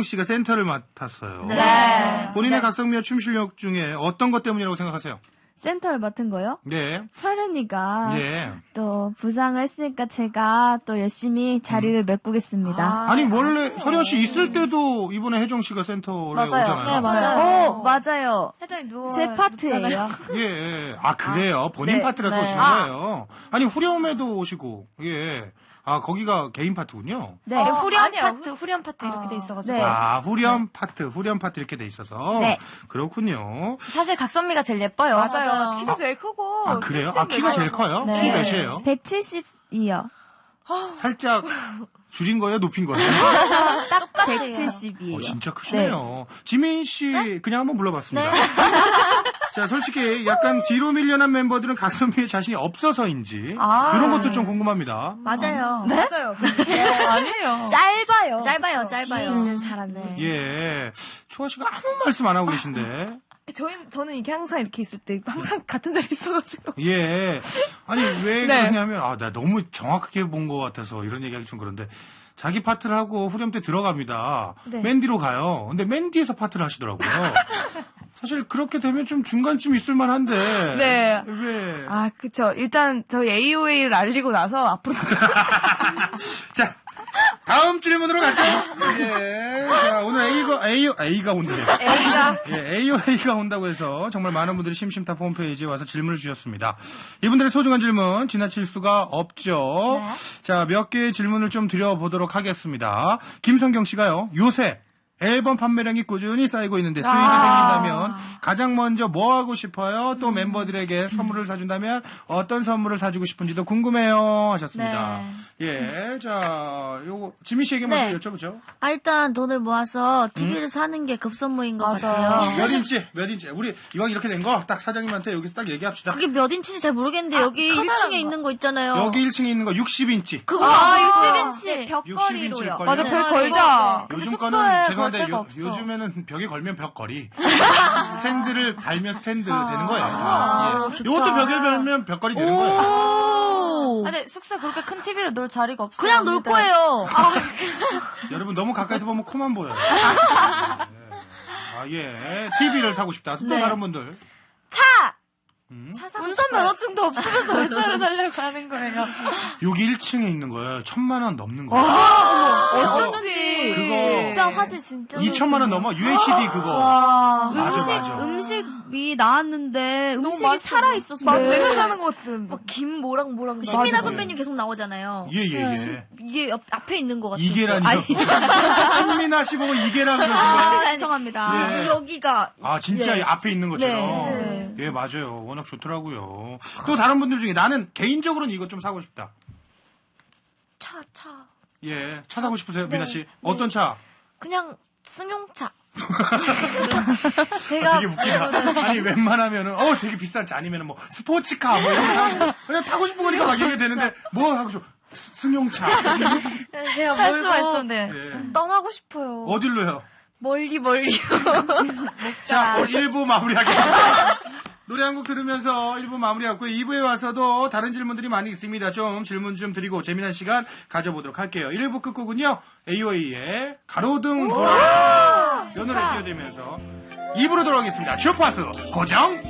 혜정 씨가 센터를 맡았어요. 네. 본인의 각성미와 춤 실력 중에 어떤 것 때문이라고 생각하세요? 센터를 맡은 거요? 네. 서른이가 예. 또 부상을 했으니까 제가 또 열심히 자리를 메꾸겠습니다. 음. 아니 원래 서련 씨 있을 때도 이번에 혜정 씨가 센터에 맞아요. 오잖아요. 네, 맞아요. 오, 맞아요. 회장이 누워. 제 파트예요. 예, 예. 아 그래요. 본인 네. 파트라서 네. 오신 아. 거예요. 아니 후렴에도 오시고 예. 아 거기가 개인 파트군요. 네. 어, 후렴 아니에요. 파트, 후렴 파트 이렇게 돼 있어가지고. 네. 아 후렴 파트, 후렴 파트 이렇게 돼 있어서 네. 그렇군요. 사실 각선미가 제일 예뻐요. 맞아요. 키도 제일 크고. 아 그래요? 아 키가 제일 커요? 네. 키 몇이에요? 170이요. 살짝 줄인 거예요? 높인 거예요? 딱 170이에요. 어, 진짜 크시네요. 지민 씨 그냥 한번 불러봤습니다. 자, 솔직히 약간 뒤로 밀려난 멤버들은 각선미에 자신이 없어서인지 아. 이런 것도 좀 궁금합니다. 맞아요. 네? 맞아요. 아니에요. 짧아요. 짧아요, 짧아요. 있는 사람이. 네. 예. 초아 씨가 아무 말씀 안 하고 계신데. 저희, 저는 이게 항상 이렇게 있을 때 항상 같은 자리에 있어가지고. 예. 아니, 왜 네. 그러냐면, 아, 나 너무 정확하게 본 것 같아서 이런 얘기하기 좀 그런데. 자기 파트를 하고 후렴 때 들어갑니다. 네. 맨디로 가요. 근데 맨디에서 파트를 하시더라고요. 사실 그렇게 되면 좀 중간쯤 있을 만한데. 네. 왜. 아, 그쵸. 일단 저희 AOA를 알리고 나서 앞으로 자, 다음 질문으로 가죠. 예. 자, 오늘 A가, A, A가 온대요. A가 예, AOA가 온다고 해서 정말 많은 분들이 심심탑 홈페이지에 와서 질문을 주셨습니다. 이분들의 소중한 질문 지나칠 수가 없죠. 네. 자, 몇 개의 질문을 좀 드려보도록 하겠습니다. 김성경 씨가요, 요새 앨범 판매량이 꾸준히 쌓이고 있는데 수익이 아. 생긴다면 가장 먼저 뭐 하고 싶어요? 또 멤버들에게 선물을 사준다면 어떤 선물을 사주고 싶은지도 궁금해요 하셨습니다. 예, 자, 요거 지민 씨에게 먼저 네. 여쭤보죠. 아, 일단 돈을 모아서 TV를 사는 게 급선무인 것 맞아요. 같아요. 몇 인치? 몇 인치? 우리 이왕 이렇게 된 거 딱 사장님한테 여기서 딱 얘기합시다. 그게 몇 인치인지 잘 모르겠는데 여기 1층에 있는 거 있잖아요. 여기 1층에 있는 거 60인치. 그거 아, 60인치. 벽걸이로요. 걸요? 맞아, 네. 별 걸자. 요즘 거는 죄송 데가 요, 없어. 요즘에는 벽에 걸면 벽걸이. 스탠드를 달면 스탠드 되는 거예요. 다. 아, 예. 좋다. 요것도 벽에 걸면 벽걸이 되는 거예요. 오. 근데 숙소에 그렇게 큰 TV를 놓을 자리가 없어요. 그냥 놀 언니들. 거예요. 여러분 너무 가까이서 보면 코만 보여요. 예. 아 예. TV를 사고 싶다. 또 네. 다른 분들. 차! 음. 차 사고 운전 싶어요. 면허증도 없으면서 왜 차를 살려고 하는 거예요? 여기 1층에 있는 거예요. 천만 원 넘는 거예요. 어쩐지. 그거 진짜 화질 진짜. 2천만 원 넘어. UHD 그거. 와. 맞아, 음식, 맞아. 음식이 나왔는데 음식이 맛있어. 살아 있었어요. 막 냄새 나는 것 같은. 막김 모락 모락. 신민아 맞아. 선배님 계속 나오잖아요. 예, 예, 예. 이게 옆, 앞에 있는 것 같아요. 이게라니요. 신민아 씨 보고 이게라 그러시네. 아, 죄송합니다. 예. 여기가 아, 진짜 예. 앞에 있는 것처럼. 네. 예, 맞아요. 워낙 좋더라고요. 또 다른 분들 중에 나는 개인적으로는 이거 좀 사고 싶다. 차, 차. 예, 차 사고 싶으세요, 미나 씨? 어떤 차? 그냥 승용차. 아, 제가 되게 웃기다. 아니, 웬만하면은, 어, 되게 비싼 차 아니면은 뭐, 스포츠카, 뭐, 이런 거 그냥 타고 싶은 거니까 막 얘기 되는데, 뭐 하고 싶어? 스- 승용차. 제가 할 수가 몰고 있었는데. 예. 떠나고 싶어요. 어딜로요? 멀리 멀리. 자, 오늘 1부 마무리하겠습니다. 노래 한 곡 들으면서 1부 마무리하고 2부에 와서도 다른 질문들이 많이 있습니다. 좀 질문 좀 드리고 재미난 시간 가져보도록 할게요. 1부 끝곡은요. AOA의 가로등. 이 노래 띄워드리면서 2부로 돌아오겠습니다. 주파수 고정.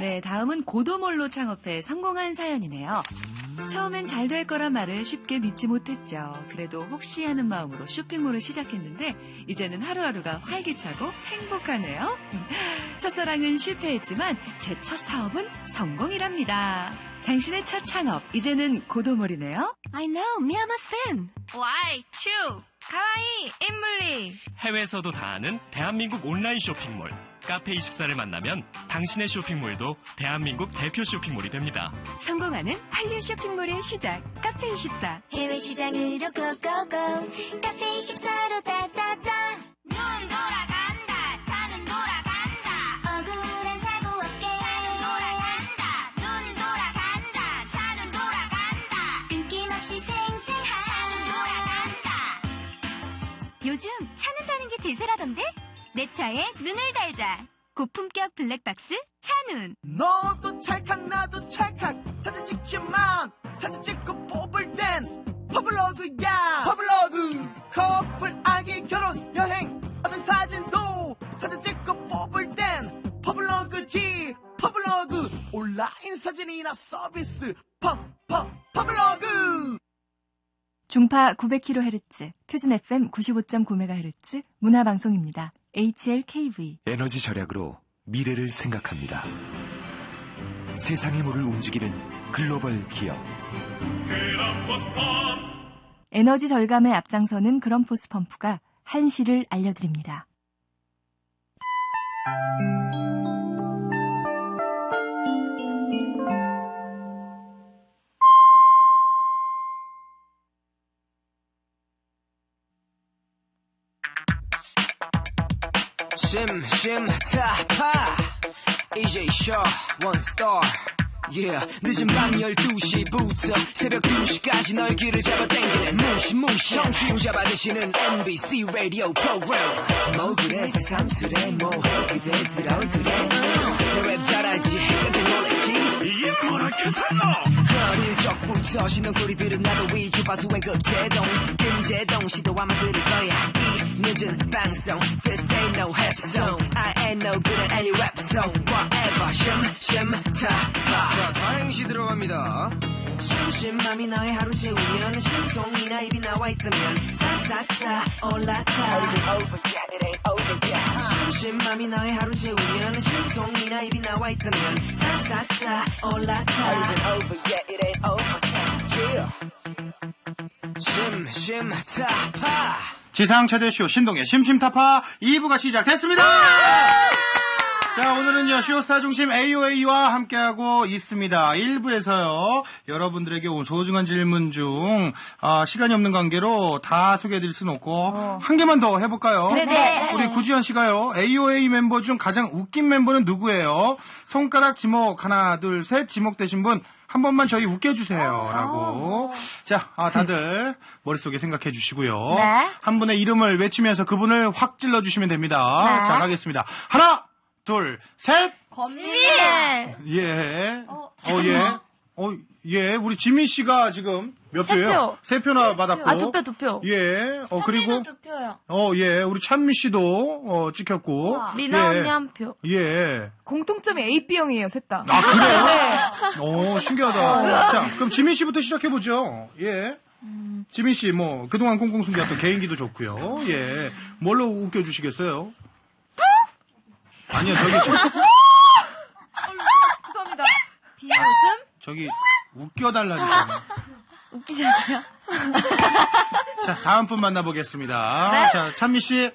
네, 다음은 고도몰로 창업해 성공한 사연이네요. 처음엔 잘 될 거란 말을 쉽게 믿지 못했죠. 그래도 혹시 하는 마음으로 쇼핑몰을 시작했는데 이제는 하루하루가 활기차고 행복하네요. 첫사랑은 실패했지만 제 첫 사업은 성공이랍니다. 당신의 첫 창업 이제는 고도몰이네요. I know, me I'm a fan. 와이, 츄, 가와이, 인물리. 해외에서도 다 아는 대한민국 온라인 쇼핑몰 카페24를 만나면 당신의 쇼핑몰도 대한민국 대표 쇼핑몰이 됩니다. 성공하는 한류 쇼핑몰의 시작 카페24 해외 시장으로 고고고 카페 24로 따따따 요즘 차는 다는 게 대세라던데? 내 차에 눈을 달자. 고품격 블랙박스 차눈. 너도 찰칵 나도 찰칵. 사진 찍지만 사진 찍고 뽑을 댄스. 퍼블로그야. 퍼블로그 커플 아기 결혼 여행. 어떤 사진도 사진 찍고 뽑을 댄스. 퍼블로그지. 퍼블로그 온라인 사진이나 서비스. 퍼 퍼 퍼블로그 중파 900kHz 표준 FM 95.9MHz 문화방송입니다. HLKV 에너지 절약으로 미래를 생각합니다. 세상의 물을 움직이는 글로벌 기업. 에너지 절감에 앞장서는 그런포스 펌프가 한시를 알려드립니다. 심심타파. EJ 쇼 원스타 Yeah. 늦은 밤 12시부터 새벽 2시까지 널 길을 잡아 당기는 무시무시. 청취율 잡아드시는 MBC 라디오 프로그램 뭐 그래 새삼스레 뭐 그대들 얼그래. 내랩 잘하지 깜짝 놀랐지? 이게 뭐라 적 부터 신흥소리들은 나도 위주 바수엔 급제동 김제동 시도하면 들을 거야. 이 늦은 방송 This ain't no rap song I ain't no good at any rap song. Whatever 심심타파 자 사행시 들어갑니다. 심심함이 너의 하루 채우면 심통이나 입이 나와 있다면 타타타 올라타 It ain't over yet, it ain't over yet 심심함이 너의 하루 채우면 심통이나 입이 나와 있다면 타타타 올라타 It ain't over yet, it ain't over yet yeah. 심심타파 지상 최대쇼 신동의 심심타파 2부가 시작됐습니다. 자, 오늘은요, 쇼스타 중심 AOA와 함께하고 있습니다. 1부에서요, 여러분들에게 온 소중한 질문 중, 아, 시간이 없는 관계로 다 소개해드릴 수는 없고, 한 개만 더 해볼까요? 네네. 우리 구지현 씨가요, AOA 멤버 중 가장 웃긴 멤버는 누구예요? 손가락 지목, 하나, 둘, 셋, 지목 되신 분, 한 번만 저희 웃겨주세요. 라고. 자, 아, 다들 머릿속에 생각해 주시고요. 네. 한 분의 이름을 외치면서 그분을 확 찔러주시면 됩니다. 네. 자, 가겠습니다. 하나, 둘, 셋! 지민! 예. 어, 예. 어, 예. 우리 지민 씨가 지금 몇 세 표예요? 표. 세 표나 받았고. 아, 두 표, 두 표. 예. 어, 그리고. 두 표요. 어, 예. 우리 찬미 씨도, 어, 찍혔고. 미나 예. 언니 한 표. 예. 공통점이 AB형이에요, 셋 다. 아, 그래요? 네. 오, 신기하다. 자, 그럼 지민 씨부터 시작해보죠. 예. 지민 씨, 뭐, 그동안 꽁꽁 숨겼던 개인기도 좋고요. 예. 뭘로 웃겨주시겠어요? 아니요, 저기, 저, 죄송합니다. 비웃음? 저기, 웃겨달라니까. 웃기지 않아요? 자, 다음 분 만나보겠습니다. 네. 자, 찬미 씨.